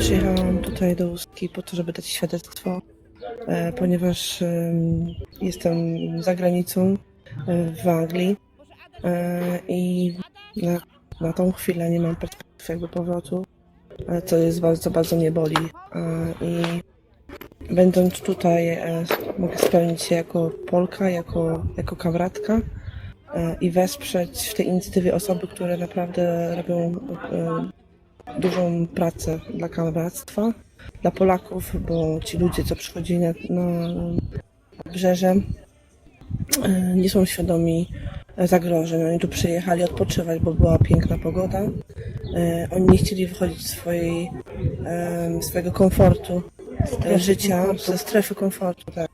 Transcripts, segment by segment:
Przyjechałam tutaj do Ustki po to, żeby dać świadectwo, e, ponieważ em, jestem za granicą e, w Anglii e, i na, na tą chwilę nie mam perspektywy jakby powrotu, co jest bardzo, bardzo mnie boli. I będąc tutaj mogę spełnić się jako Polka, jako, jako kamratka i wesprzeć w tej inicjatywie osoby, które naprawdę robią dużą pracę dla kameractwa, dla Polaków, bo ci ludzie, co przychodzili na, na brzeże, e, nie są świadomi zagrożeń. Oni tu przyjechali odpoczywać, bo była piękna pogoda. E, Oni nie chcieli wychodzić z swojej, swojego komfortu e, życia, ze strefy komfortu, tak.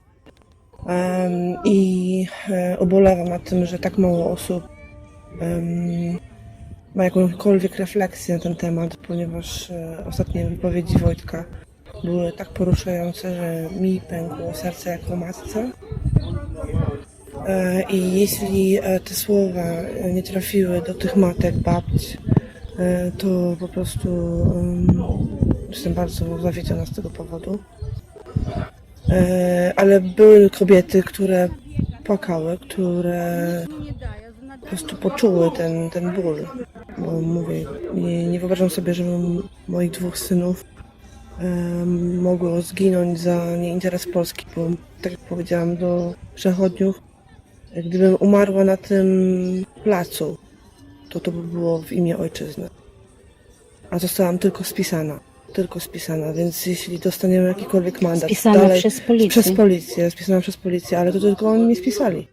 I ubolewam nad tym, że tak mało osób ma jakąkolwiek refleksję na ten temat, ponieważ e, ostatnie wypowiedzi Wojtka były tak poruszające, że mi pękło serce jako matce. E, I jeśli e, te słowa nie trafiły do tych matek, babć, e, to po prostu em, jestem bardzo zawiedziona z tego powodu. Ale były kobiety, które płakały, które po prostu poczuły ten, ten ból. Bo mówię, nie, nie wyobrażam sobie, żebym moich dwóch synów mogło zginąć za nieinteres Polski, bo tak jak powiedziałam do przechodniów, gdybym umarła na tym placu, to to by było w imię ojczyzny. A zostałam tylko spisana. Tylko spisana, więc jeśli dostaniemy jakikolwiek mandat Spisana dalej, przez policję. przez policję, spisana przez policję, ale to tylko oni mi spisali.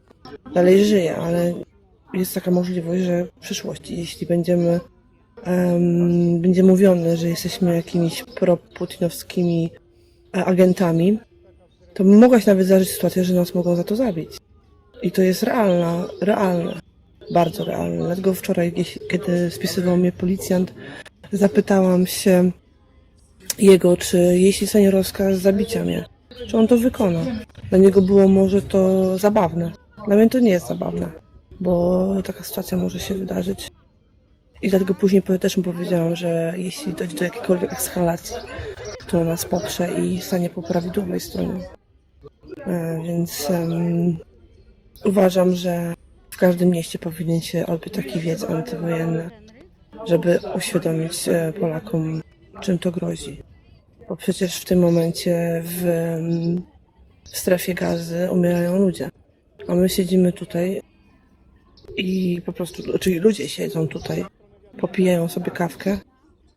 Dalej żyję, ale jest taka możliwość, że w przyszłości, jeśli będziemy em, będzie mówione, że jesteśmy jakimiś proputinowskimi e, agentami, to mogła się nawet zdarzyć sytuacja, że nas mogą za to zabić. I to jest realna, realne, bardzo realne. Dlatego wczoraj, kiedy spisywał mnie policjant, zapytałam się jego, czy jeśli dostanie rozkaz zabicia mnie, czy on to wykona. Dla niego było może to zabawne. Dla mnie to nie jest zabawne, bo taka sytuacja może się wydarzyć. I dlatego później też mu powiedziałam, że jeśli dojdzie do jakiejkolwiek eskalacji, to nas poprze i stanie po prawidłowej stronie. E, Więc em, uważam, że w każdym mieście powinien się odbyć taki wiec antywojenny, żeby uświadomić e, Polakom, czym to grozi. Bo przecież w tym momencie w, w strefie gazy umierają ludzie. A my siedzimy tutaj i po prostu, czyli ludzie siedzą tutaj, popijają sobie kawkę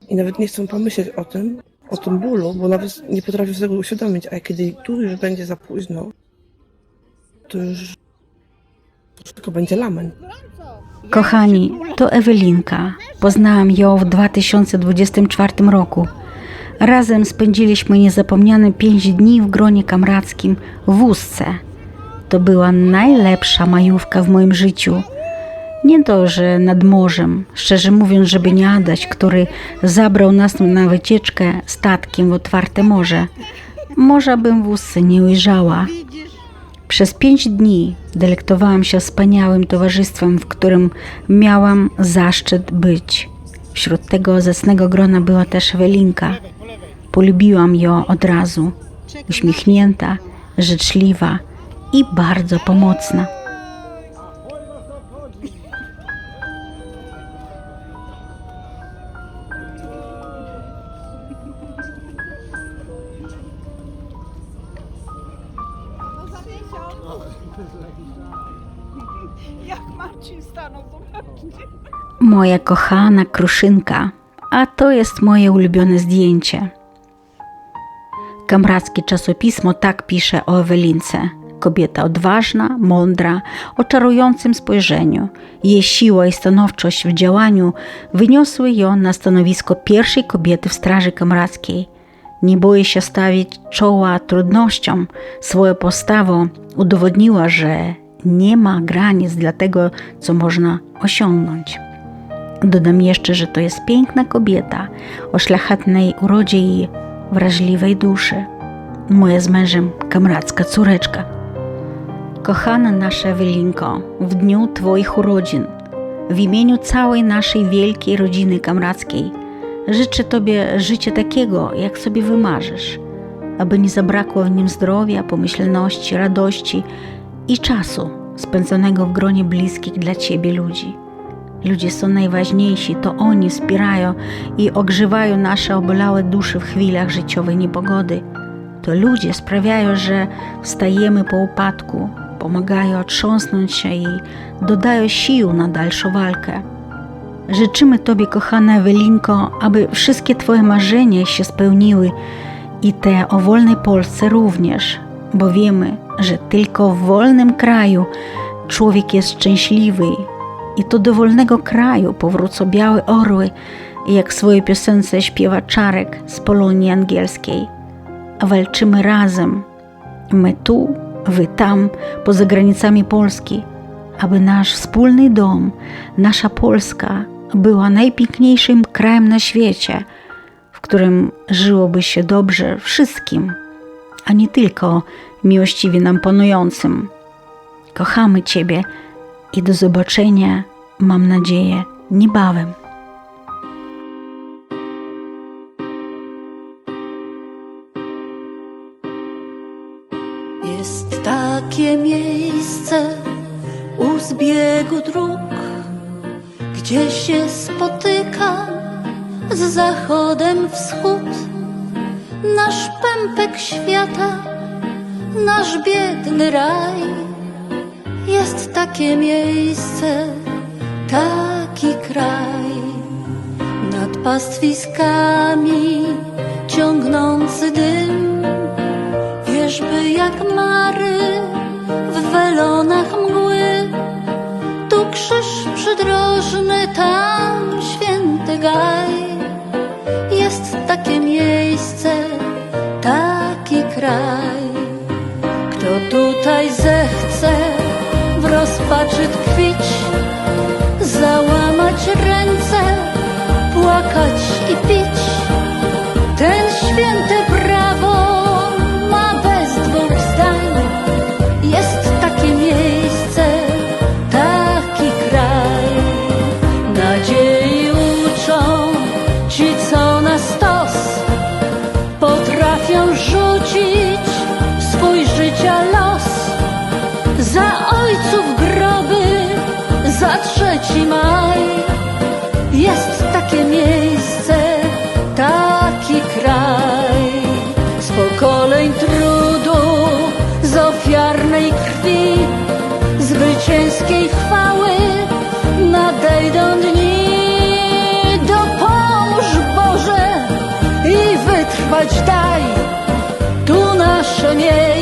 i nawet nie chcą pomyśleć o tym, o tym bólu, bo nawet nie potrafią sobie tego uświadomić, a kiedy tu już będzie za późno, to już tylko będzie lament. Kochani, to Ewelinka. Poznałam ją w 2024 roku. Razem spędziliśmy niezapomniane pięć dni w gronie kamrackim w Ustce. To była najlepsza majówka w moim życiu. Nie to, że nad morzem, szczerze mówiąc, żeby nie Adaś, który zabrał nas na wycieczkę statkiem w otwarte morze. Morza bym w nie ujrzała. Przez pięć dni delektowałam się wspaniałym towarzystwem, w którym miałam zaszczyt być. Wśród tego zacnego grona była też Ewelinka. Polubiłam ją od razu. Uśmiechnięta, życzliwa i bardzo pomocna. Marcin stanął, zobaczcie. Moja kochana kruszynka, a to jest moje ulubione zdjęcie. Kamrackie czasopismo tak pisze o Ewelince. Kobieta odważna, mądra, o czarującym spojrzeniu. Jej siła i stanowczość w działaniu wyniosły ją na stanowisko pierwszej kobiety w Straży Kamrackiej. Nie boi się stawić czoła trudnościom. Swoją postawą udowodniła, że nie ma granic dla tego, co można osiągnąć. Dodam jeszcze, że to jest piękna kobieta o szlachetnej urodzie i wrażliwej duszy. Moja z mężem kamracka córeczka. Kochana nasza Ewelinko, w dniu Twoich urodzin, w imieniu całej naszej wielkiej rodziny kamrackiej, Życzę Tobie życia takiego, jak sobie wymarzysz, aby nie zabrakło w nim zdrowia, pomyślności, radości i czasu spędzonego w gronie bliskich dla Ciebie ludzi. Ludzie są najważniejsi, to oni wspierają i ogrzewają nasze obolałe dusze w chwilach życiowej niepogody. To ludzie sprawiają, że wstajemy po upadku, pomagają otrząsnąć się i dodają sił na dalszą walkę. Życzymy Tobie, kochana Ewelinko, aby wszystkie Twoje marzenia się spełniły i te o wolnej Polsce również, bo wiemy, że tylko w wolnym kraju człowiek jest szczęśliwy i to do wolnego kraju powrócą białe orły, jak w swojej piosence śpiewa Czarek z Polonii Angielskiej. Walczymy razem, my tu, wy tam, poza granicami Polski, aby nasz wspólny dom, nasza Polska była najpiękniejszym krajem na świecie, w którym żyłoby się dobrze wszystkim, a nie tylko miłościwie nam panującym. Kochamy Ciebie i do zobaczenia, mam nadzieję, niebawem. Jest takie miejsce u zbiegu dróg, gdzie się spotyka z zachodem wschód. Nasz pępek świata, nasz biedny raj. Jest takie miejsce, taki kraj nad pastwiskami ciągnący dym wierzby jak mary w welonach mgły. Tu krzyż przydrożny, tam święty gaj. Jest takie miejsce, taki kraj. Kto tutaj zechce w rozpaczy tkwić, załamać ręce, płakać i pić. nie